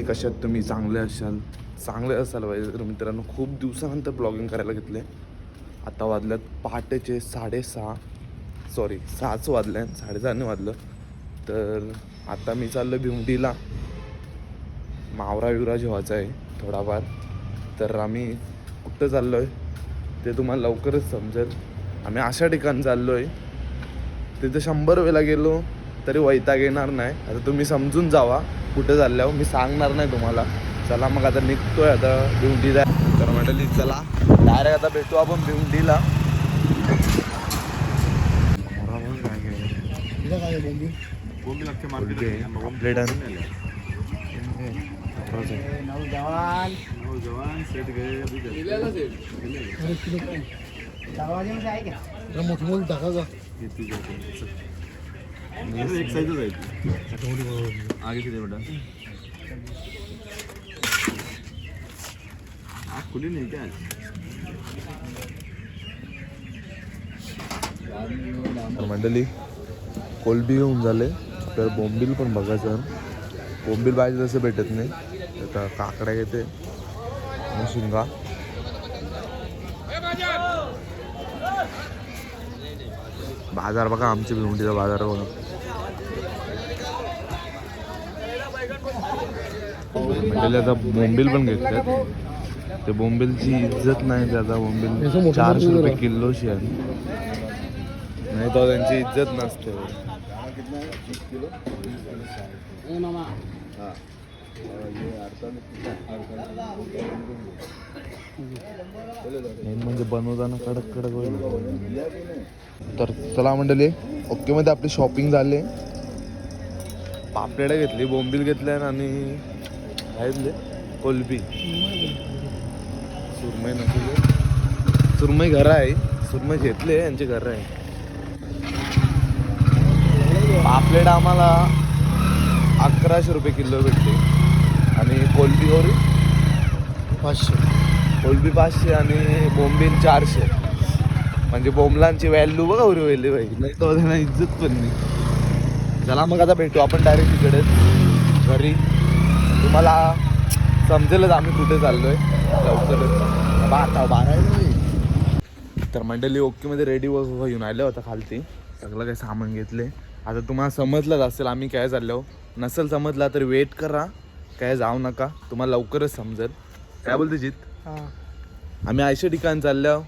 Mentally कशात तुम्ही चांगले असाल? चांगले असाल पाहिजे तर मित्रांनो खूप दिवसानंतर ब्लॉगिंग करायला घेतले आता वाजल्यात पहाटेचे साडेसहा. सॉरी सहाच वाजले. साडेसहाने वाजलं. तर आता मी चाललो भिवंडीला. मावरा विवरा जेवायचा आहे थोडाफार. तर आम्ही कुठं चाललो आहे ते तुम्हाला लवकरच समजेल. आम्ही अशा ठिकाणी चाललो आहे तिथं शंभर वेळेला गेलो. तरी वैताग येणार नाही. आता तुम्ही समजून जावा कुठे चालल्यावर. मी सांगणार नाही तुम्हाला. चला मग आता निघतोय आता भिवंडीला तर म्हटली चला डायरेक्ट आता भेटू आपण भिवंडीला. प्लेट जवान. दरवाजे आहे का मोठं आगे किती बेटा खुली नाही तर मंडळी कोलबी घेऊन झाले. तर बोंबील पण बघायचं. बोंबील पाहिजे तसं भेटत नाही. आता काकड्या येते आणि शिंगा. बाजार बघा आमच्या भिवंडीचा बाजार बघा. म्हणजे आता बोंबील पण घेतल्यात. ते बोंबीलची इज्जत नाही ते आता याचं बोंबील चारशे रुपये. किलोची आहे. नाही तर त्यांची इज्जत नसते. म्हणजे बनवताना कडक कडक होईल. तर चला मंडळी ओके मध्ये आपली शॉपिंग झाली. पापलेडा घेतली बोंबील घेतल्या आणि काय कोलबी. सुरमई नसले सुरमई घर आहे. सुरमई घेतले यांचे घर आहे. पापलेट आम्हाला अकराशे रुपये किलो भेटते आणि कोलबी होरी पाचशे. कोलबी पाचशे आणि बोंबीन चारशे. म्हणजे बोंबलांची व्हॅल्यू बघा उरी व्हॅल्यू पाहिजे नाही तर त्यांना इज्जत पण नाही. चला मग आता भेटू आपण डायरेक्ट तिकडे घरी. तुम्हाला समजेलच आम्ही कुठे चाललोय. लवकरच. बारा बारा आहे. तर मंडळी ओकेमध्ये रेडी व घेऊन आले होता खालती. सगळं काही सामान घेतले. आता तुम्हाला समजलंच असेल आम्ही काय चाललो. नसेल समजला तर वेट करा. काय जाऊ नका. तुम्हाला लवकरच समजेल. काय बोलते जित? आम्ही अशा ठिकाणी चाललो.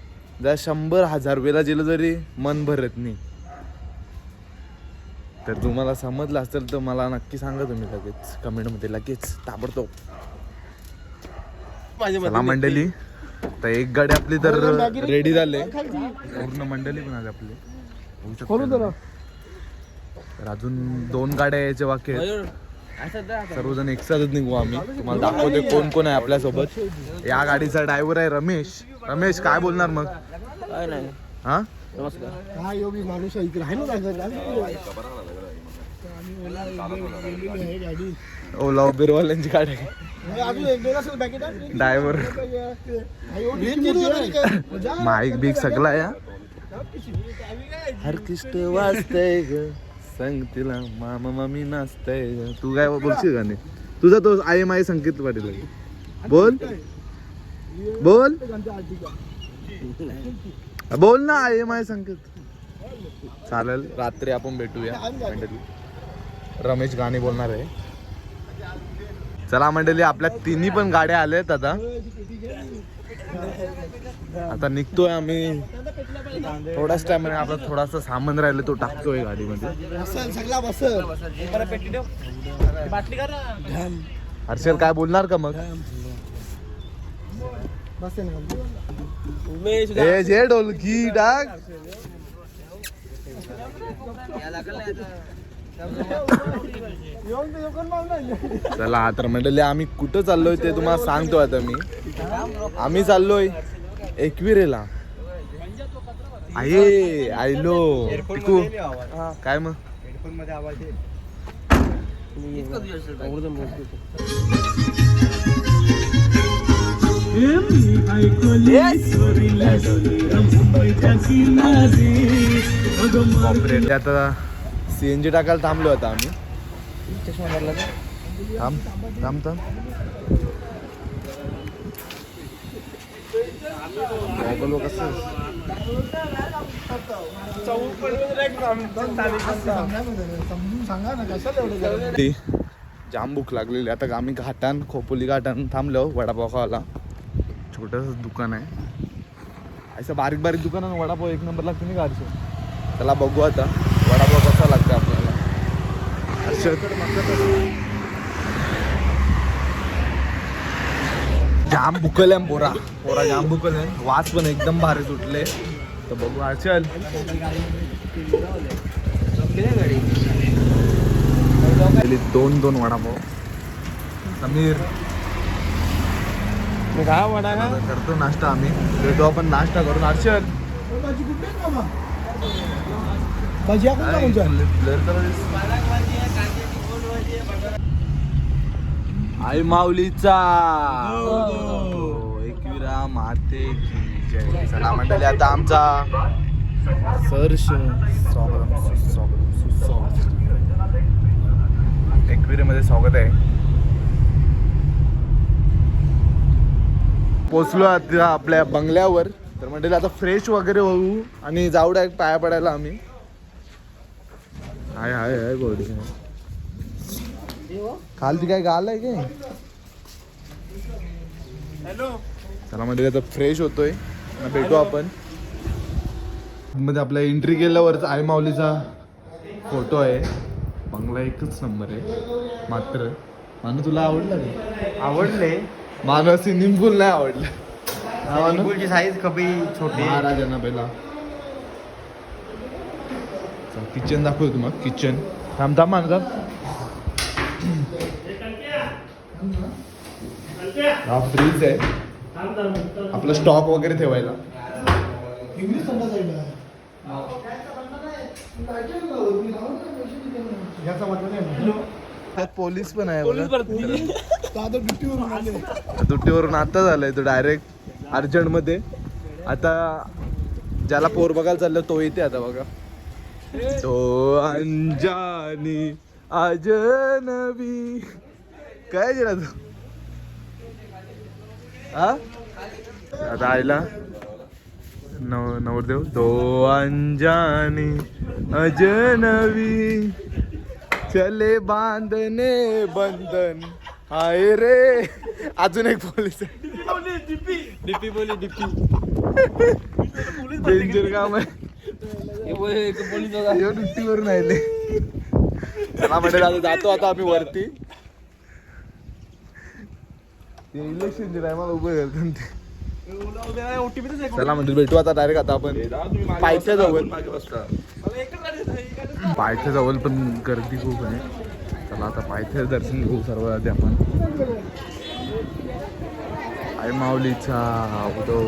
जर शंभर हजार वेळा गेलो जरी मन भरत नाही. तर तुम्हाला समजलं असेल तर मला नक्की सांगा तुम्ही लगेच. कमेंटमध्ये लगेच ताबडतोब. चला मंडळी तर एक गाडी आपली तर रेडी झाले. पूर्ण मंडळी पण आली आपली. होऊ शकते खोलू ना. जरा तर अजून दोन गाड्या यायच्या बाकी आहेत. सर्वजण एकसाथच निघू आम्ही. तुम्हाला दाखवते कोण कोण आहे आपल्यासोबत. या गाडीचा ड्रायव्हर आहे रमेश. रमेश काय बोलणार मग? काय नाही. हा? नमस्कार. हा योगी माणूस आहे इकडे. आहे ना ओला गाडी. उबेरवाल्यांची गाडी ड्रायव्हर माईक बीक सगळा या हर किष्ट वाजतंय ग. संग तिला मामा मामी नाचतंय ग. तू काय बोलशील का नाही? तुझा तो I am I Sanket Patil. बोल. बोल. बोल ना आय एम आय संकेत. चालेल रात्री आपण भेटूया मंडळी. रमेश गाणे बोलणार आहे. चला मंडळी आपल्या तिन्ही पण गाड्या आल्यात आता. आता निघतोय आम्ही. थोडाच टाइम आपला थोडासा सामान राहिलं तो टाकतोय गाडीमध्ये. हर्षल काय बोलणार का मग? जे ढोलकी मागणार चला तर मंडळी आम्ही कुठं चाललोय ते तुम्हाला सांगतो आता मी. आम्ही चाललोय एकविरेला. आहे आयलो. टिकू काय मग? हेडफोनमध्ये आवाज कॉपरेट आता सीएनजी टाकायला थांबलो आता आम्ही. चष्मा थांब थांब थांब. बोलू कसं? जाम भूक लागलेली. आता आम्ही घाटान खोपोली घाटान थांबलो वडापाव खावाला छोटंसं दुकान आहे. असं बारीक बारीक दुकान आहे, वडापाव एक नंबर लागते नाही गाडीचं त्याला बघू आता. वडापाव कसा लागतो आपल्याला. जाम भुकल आहे पोरा पोरा जाम भुकल आहे वास पण एकदम भारी सुटले. तर बघू अर्चल दोन दोन वडापाव. समीर. काय वडा आता करतो नाश्ता आम्ही. भेटू आपण नाश्ता करून. हर्षल. का? आई माऊलीचा. एकविरा माते की जय. चला मंडळी आता आमचा. सुस्वागतम सुस्वागत एकविरीमध्ये स्वागत आहे. पोचलो आता आपल्या बंगल्यावर. तर म्हणजे आता फ्रेश वगैरे होऊ आणि जाऊ डायरेक्ट पाया पडायला आम्ही. हाय हाय हाय गोडी. खालती काय गाल आहे काय? हॅलो. चला म्हणजे आता फ्रेश होतोय. भेटू आपण. मध्ये आपल्या एंट्री केल्यावरच आई माऊलीचा फोटो आहे. बंगला एकच नंबर आहे. मात्र. मानू तुला आवडलं आवडले. मानव स्विमिंग पूल नाही आवडलं. हा, मानू? ची साईज कमी छोटी महाराजांना पहिला किचन दाखवतो तुम्हाला किचन थांब थांब मान थांब हा फ्रीज आहे. आपलं स्टॉक वगैरे ठेवायला. पोलीस पण आहे आता ड्युटीवरून आले. दुट्टीवरून आता झालंय तो डायरेक्ट अर्जंटमध्ये आता ज्याला पोर बघायला चाललं तो येते आता बघा. तो अंजानी अजनबी काय गेला तू? हा? आता आयला नव नवरदेव. दो अंजानी अजनवी चले बांधने बंधन. हाय रे. अजून एक पोलीस डिपी बोली डिपी. डेंजर काम आहे. ड्युटीवरून आले चला म्हणजे आता जातो आता आम्ही वरती. इलेक्शन टायमाला उभं करतो ते. चला म्हणजे भेटू आता डायरेक्ट आता आपण. पायथ्या जवळ पायथ्या जवळ पण गर्दी खूप आहे. चला आता पायथ्याचं दर्शन घेऊ सर्व आधी आपण. आई माऊलीचा उदो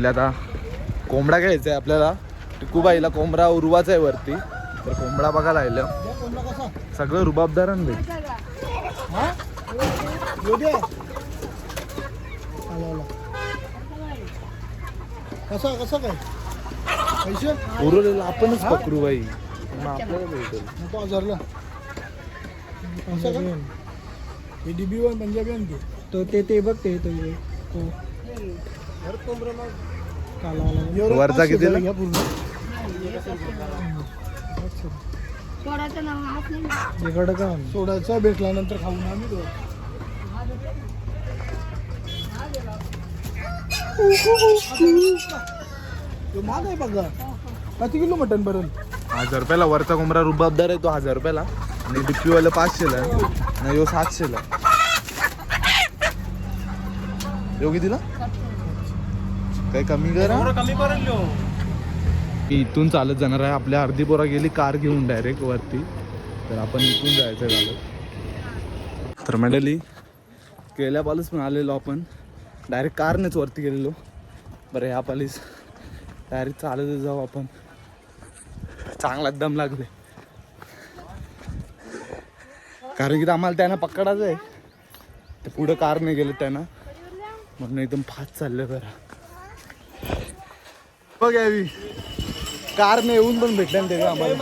मंडळी आता कोंबडा घ्यायचा आहे आपल्याला. टिकूबाईला कोंबडा उरवाचा आहे वरती. तर कोंबडा बघायला आलं या कोंबडा कसा सगळं रुबाबदारांना हा योग्य आला आला कसा कसा काय पैसे उरवलेलं आपणच पकडू बाई. मग आपल्याला भेटेल. हे ते तो ते ते बघ ते वरचा कितीला? घ्या पूर्ण सोडाचं नाव हात नाही इकडं का सोडायचा भेटला नंतर खाऊन आम्ही महाग आहे बघा. किती किलो मटन बरं हजार रुपयाला वरचा कोंबडा रुबाबदार आहे तो हजार रुपयाला. आणि डिप्पीवाला पाचशेला आहे. आणि यो सातशेला यो कितीला? काही कमी करा? कमी करून लिहो इथून चालत जाणार आहे. आपल्या अर्धी पोरा गेली कार घेऊन डायरेक्ट वरती. तर आपण इथून जायचं चालत. तर मंडळी केल्यापालच पण आलेलो आपण. डायरेक्ट कारनेच वरती गेलेलो. बरं ह्या पालीस डायरेक्ट चालत जाऊ आपण. चांगला दम लागले. कारण की आम्हाला त्यांना पकडायचं आहे ते पुढं कार नाही गेलं त्यांना. म्हणून एकदम फास्ट चाललं बरं बघ यावी कार ने येऊन पण भेटल्या ना ते आम्हाला.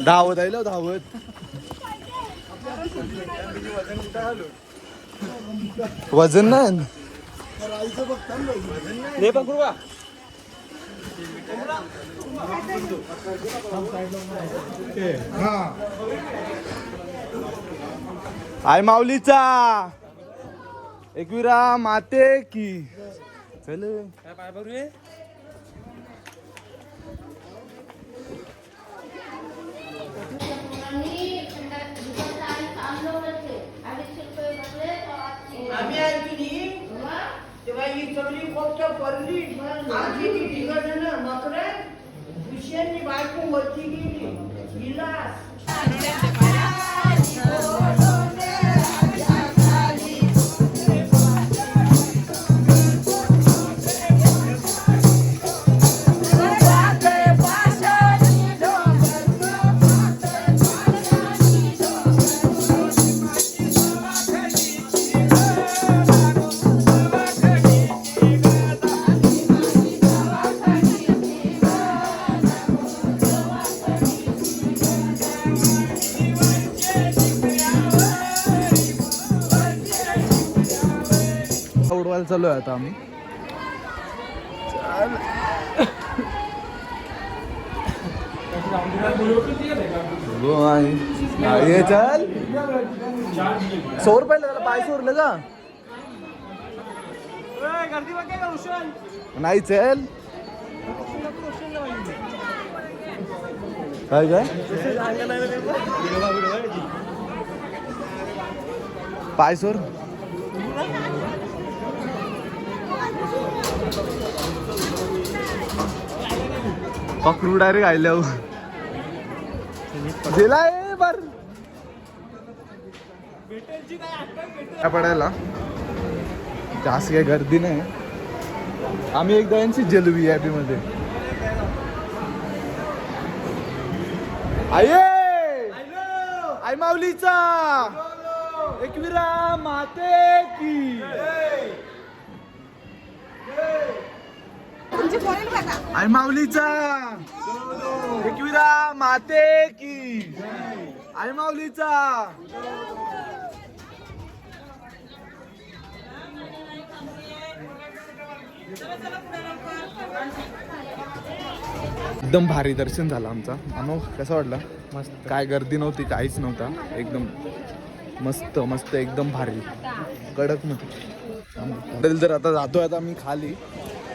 धावत आहे धावत. वजन नाही. आय माऊलीचा. एकविरा माते की. चल. काय पाय बघू चालू आहे आता आम्ही. हो, ये चल. सौ रुपयाला त्याला पाय सोडलं का नाही चल. काय काय? पाय सोड पकडू डायरेक्ट आयल्यावर दिलाय बर. काय पडायला. जास्त काही गर्दी नाही. आम्ही एकदा यांची जेल व्ही आय पी मध्ये. आये! आई माऊलीचा. एकविरा माते की. आई माऊलीचा. एकविरा माते की. आई माऊलीचा. एकदम भारी दर्शन झालं आमचा. अनो कसं वाटलं? मस्त. काय गर्दी नव्हती काहीच नव्हता. एकदम मस्त मस्त एकदम भारी. कडकमध्ये. हॉटेल तर आता जातोय आता मी खाली.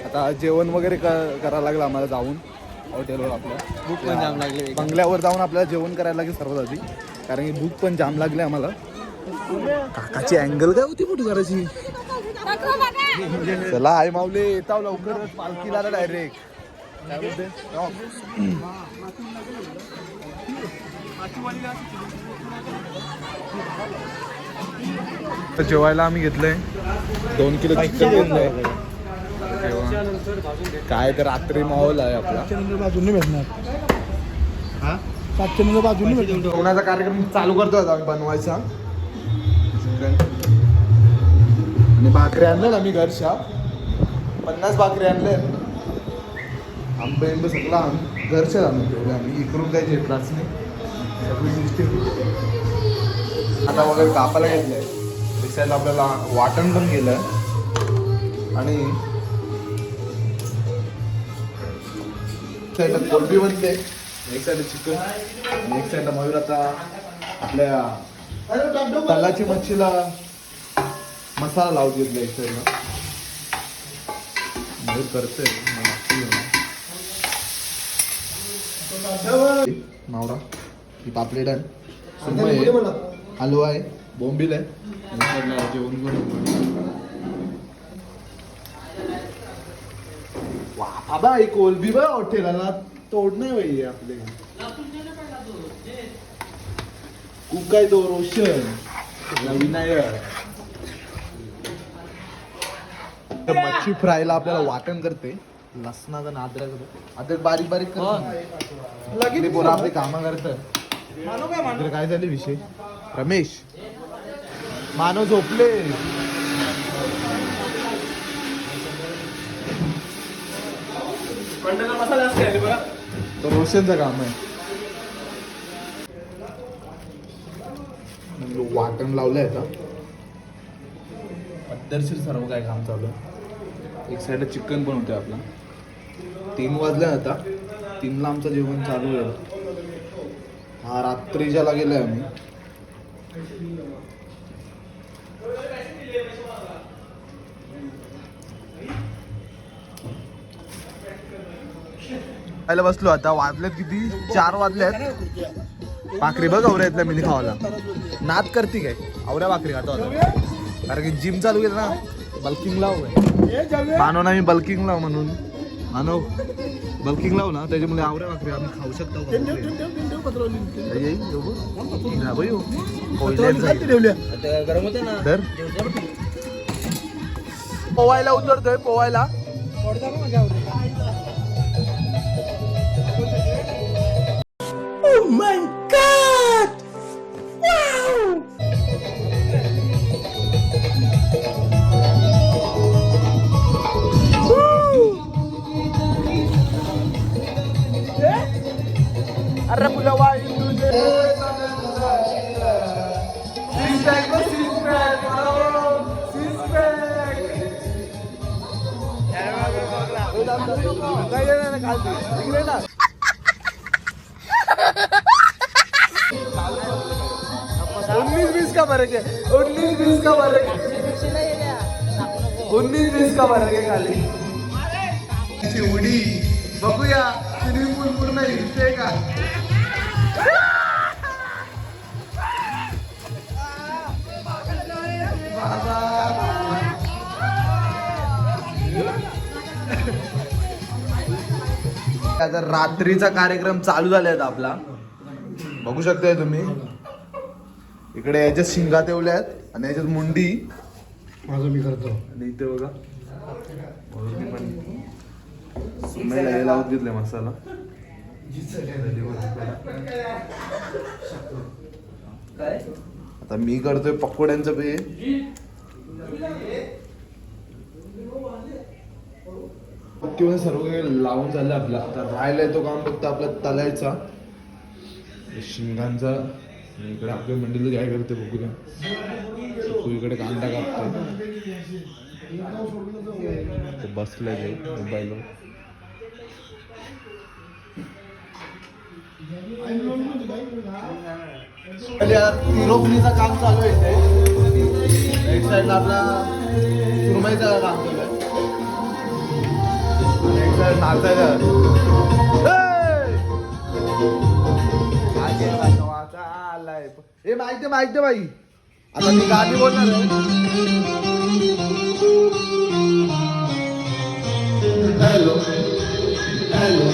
आता जेवण वगैरे करायला लागलं आम्हाला जाऊन. हॉटेलवर आपल्या भूक पण जाम लागली बंगल्यावर जाऊन आपल्याला जेवण करायला लागेल सर्वात आधी कारण की भूक पण जाम लागली आम्हाला. काकाची अँगल काय होती कुठे करायची चला आई माऊले येताव लवकरच. पालखीला डायरेक्ट काय बोलते तर जेवायला आम्ही घेतलंय. दोन किलो चिकन घेतलंय. काय तर रात्री माहोल आहे आपला. बाजूने भेटणार. सातशे नंतर बाजूने भेटणार. जेवणाचा कार्यक्रम चालू करतो आता आम्ही बनवायचा. आणि भाकरी आणल्या आम्ही घरच्या. पन्नास भाकरी आणल्या आंबे आंबे सगळं आम घरच्याच आणून ठेवले आम्ही. इकडून काही घेतलाच नाही. सगळी सिस्टीम. आता वगैरे कापायला घेतलंय. दिसायला आपल्याला वाटण पण केलं. आणि साईडला कोलबी बनते एक साईड चिकन आणि एक साईडला मयूर आता आपल्या तलाची मच्छीला मसाला लावून घेतला एक साईडला मयूर करतोय. मावडा ही पापलेट आहे. हलवा आहे. बोंबील आहे आणि जेवण करून वा बाबा ही कोलबी बा हॉटेलाला तोड नाही बाई आपले कुकाय तो रोशन विनायक मच्छी फ्रायला आपल्याला वाटण करते लसणाचा नादराचं अद्रक बारीक बारीक करते पोरं आपली कामं करतात काय झाले विषय रमेश मानव झोपले. तो रोशनचं काम आहे. वाटण लावलंय आता. पद्धतशीर सर्व काय काम चालू आहे? एक साईड चिकन पण होते आपला. तीन वाजले आता. तीनला आमचं जेवण चालू आहे. हा रात्रीच्याला गेलोय आम्ही. खायला बसलो आता वाजलेत किती? चार वाजलेत. भाकरी बघ आवऱ्या येतल्या मिनी खावाला नाद करते काय? आवऱ्या भाकरी खातो आता. कारण की जिम चालू केलं ना बल्किंग लाव. मानव ना मी बल्किंग लाव म्हणून. मानव बल्किंग लाव ना त्याच्यामुळे आवऱ्या भाकरी आम्ही खाऊ शकतो. का भाकरी? आई, आई, यो बघ. रात्रीचा कार्यक्रम चालू झालाय आपला. बघू शकताय तुम्ही. इकडे याच्यात शिंगा ठेवल्या आहेत आणि याच्यात मुंडी. माझं मी करतो. आणि इथे बघा. सुमेला हे लावून घेतले मसाला. आता मी करतोय पकोड्यांचं पे किंवा सर्व काही लावून झालं आपला. आता राहिलाय तो काम फक्त आपला तलायचा. शिंगांचा इकडे आपल्या मंडळी काय करते बघूया. इकडे कांदा कापतो बसलाय ते मोबाईल तिरोपणीचं काम चालू आहे एक साईडला आपला सुरमईचं काम चालू आहे आणि एक साईड माहिती माहिती बाई. आता मी गाणी बोलणार आहे हॅलो हॅलो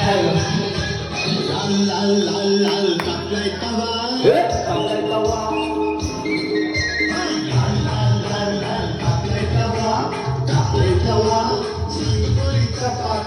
हॅलो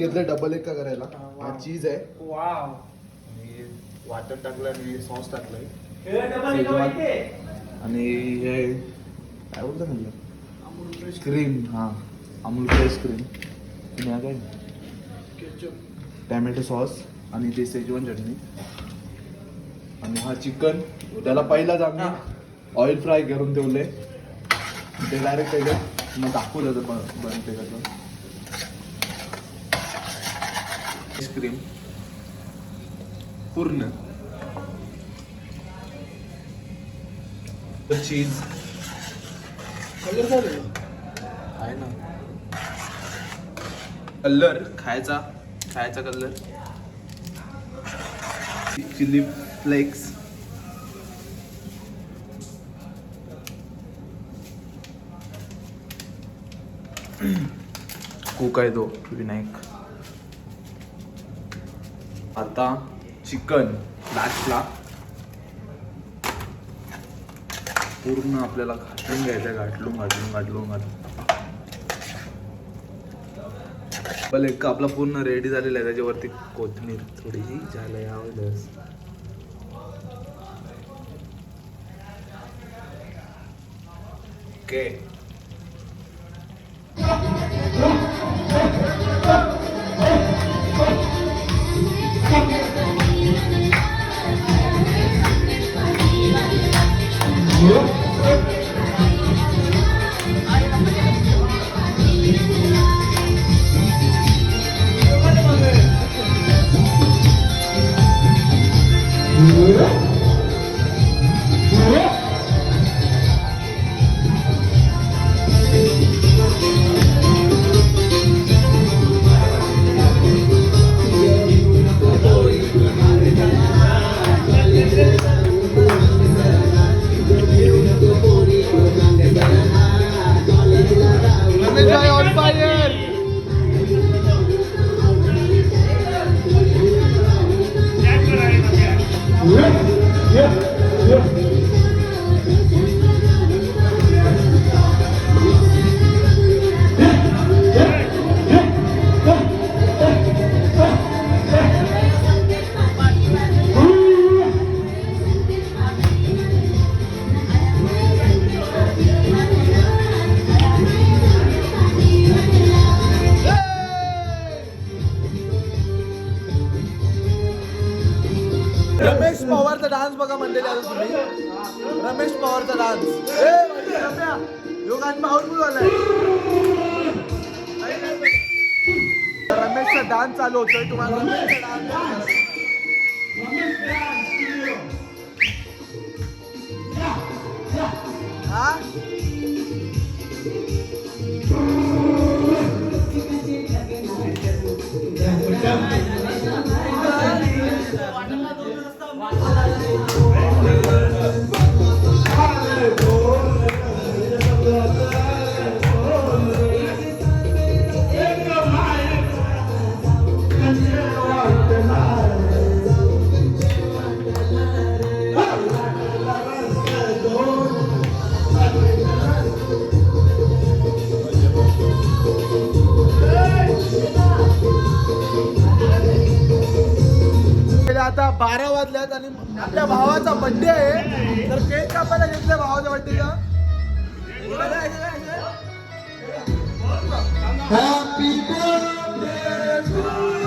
घेतलं डबल एक का करायला? हा चीज आहे. वाव. आणि वाटण टाकलं आणि सॉस टाकलंय. आणि हे काय बोलतं म्हणलं? क्रीम हा अमूल फ्रेश क्रीम आणि हा काय? टॅमॅटो सॉस आणि ते शेजवान चटणी आणि हा चिकन त्याला पहिलाच आम्ही ऑइल फ्राय करून ठेवले ते डायरेक्ट त्याच्यात मग दाखवलं तर बन- बनते कसं आईस्क्रीम पूर्ण. चीज कलर आहे ना. कलर खायचा खायचा कलर. Chilli flakes. कुक आहे तो विनायक. आता चिकन लास्टला पूर्ण आपल्याला घाटून घ्यायचं घाटलून घाटलून घाटलून घाटलून. पण एक आपला पूर्ण रेडी झालेला आहे त्याच्यावरती कोथमीर थोडीशी झालं यावेळेस ओके रमेश पवारचा डान्स. यो गाणं पावरफुल झालाय रमेशचा डान्स चालू होतोय. तुम्हाला रमेशचा डान्स हा? आता बारा वाजल्यात आणि आपल्या भावाचा बड्डे आहे. तर केक कापायला घेतलं भावाच्या बड्डेचा हॅपी दे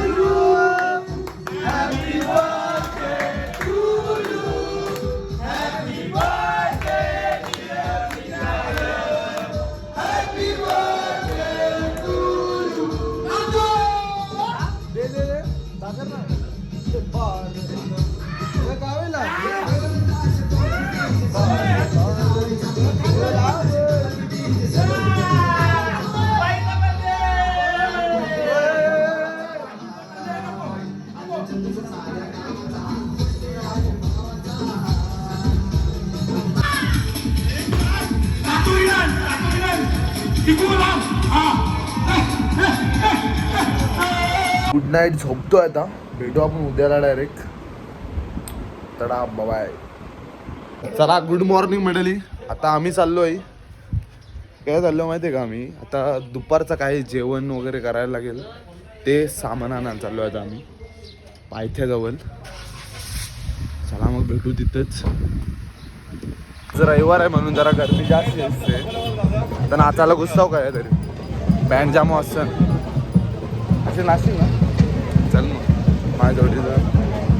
गुड नाईट झोपतोय आता. भेटू आपण उद्याला डायरेक्ट तडा बाय चला गुड मॉर्निंग मंडळी. आता आम्ही चाललोय. काय चाललो माहिती आहे का आम्ही? आता दुपारचं काही जेवण वगैरे करायला लागेल. ते सामान आणायला चाललो आता आम्ही. पायथ्याजवळ. चला मग भेटू तिथंच. जर रविवार आहे म्हणून जरा गर्दी जास्त असते. तर नाचायला गुस्साव काय तरी. बँड जामो असतं असे नाशिक ना? चल मग. माझ्या जोडीचं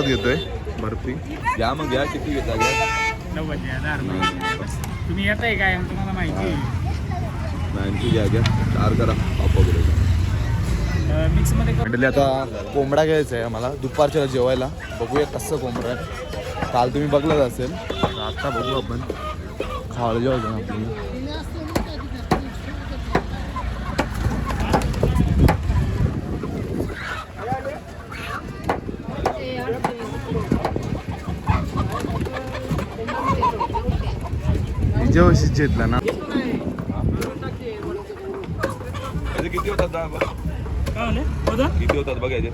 प्रसाद घेतोय बर्फी. घ्या मग घ्या किती घेता घ्या. नव्वद तुम्ही येत आहे काय तुम्हाला माहिती नाईन्टी घ्या घ्या. चार करा. पाप वगैरे मिक्समध्ये म्हटले आता कोंबडा घ्यायचा आहे आम्हाला. दुपारच्या जेवायला. बघूया कसं कोंबडा आहे. काल तुम्ही बघलंच असेल. आता बघू आपण. खावलं जेवायचं आपली जेव्हा घेतला ना. किती होतात किती होतात बघ याचे?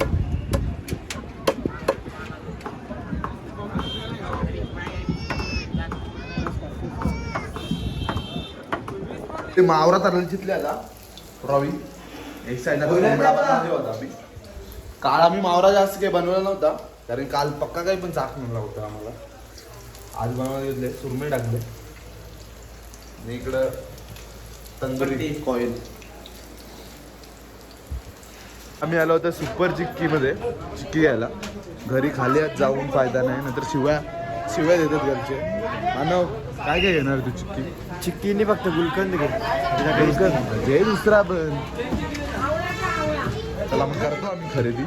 ते मावरा तरला चितले आता रवी एक साईडला काल आम्ही मावरा जास्त काही बनवला नव्हता कारण काल पक्का काही पण चाक म्हणला होता आम्हाला. आज बनवायला घेतले सुरमे टाकले. आणि इकडं तंदुरी कॉईल आम्ही आलो होतो सुपर चिक्की मध्ये चिक्की घ्यायला. घरी खाली आज जाऊन फायदा नाही नाहीतर शिव्या शिव्या देतात घरचे. मानव काय काय घेणार तू चिक्की? चिक्कीने फक्त गुलकंद घे. गुलकंद. जे दुसरा पण. चला मग करतो आम्ही खरेदी.